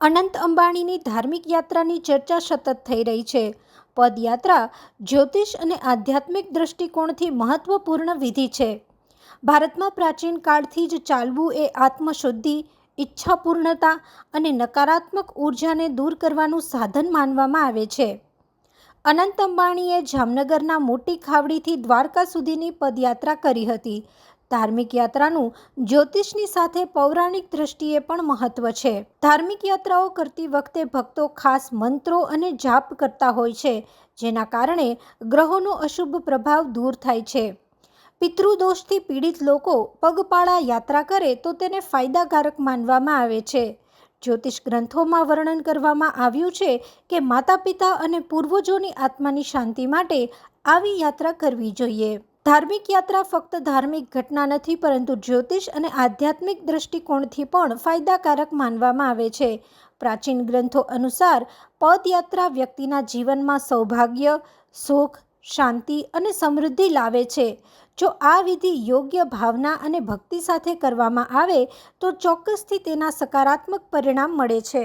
અનંત અંબાણીની ધાર્મિક યાત્રાની ચર્ચા સતત થઈ રહી છે. પદયાત્રા જ્યોતિષ અને આધ્યાત્મિક દૃષ્ટિકોણથી મહત્વપૂર્ણ વિધિ છે. ભારતમાં પ્રાચીન કાળથી જ ચાલવું એ આત્મશુદ્ધિ, ઈચ્છાપૂર્ણતા અને નકારાત્મક ઉર્જાને દૂર કરવાનું સાધન માનવામાં આવે છે. અનંત અંબાણીએ જામનગરના મોટી ખાવડીથી દ્વારકા સુધીની પદયાત્રા કરી હતી ધાર્મિક યાત્રાનું જ્યોતિષની સાથે પૌરાણિક દ્રષ્ટિએ પણ મહત્વ છે. ધાર્મિક યાત્રાઓ કરતી વખતે ભક્તો ખાસ મંત્રો અને જાપ કરતા હોય છે, જેના કારણે ગ્રહોનો અશુભ પ્રભાવ દૂર થાય છે. પિતૃદોષથી પીડિત લોકો પગપાળા યાત્રા કરે તો તેને ફાયદાકારક માનવામાં આવે છે. જ્યોતિષ ગ્રંથોમાં વર્ણન કરવામાં આવ્યું છે કે માતા પિતા અને પૂર્વજોની આત્માની શાંતિ માટે આવી યાત્રા કરવી જોઈએ. ધાર્મિક યાત્રા ફક્ત ધાર્મિક ઘટના નથી, પરંતુ જ્યોતિષ અને આધ્યાત્મિક દૃષ્ટિકોણથી પણ ફાયદાકારક માનવામાં આવે છે. પ્રાચીન ગ્રંથો અનુસાર, પદયાત્રા વ્યક્તિના જીવનમાં સૌભાગ્ય, સુખ, શાંતિ અને સમૃદ્ધિ લાવે છે. જો આ વિધિ યોગ્ય ભાવના અને ભક્તિ સાથે કરવામાં આવે, તો ચોક્કસથી તેના સકારાત્મક પરિણામ મળે છે.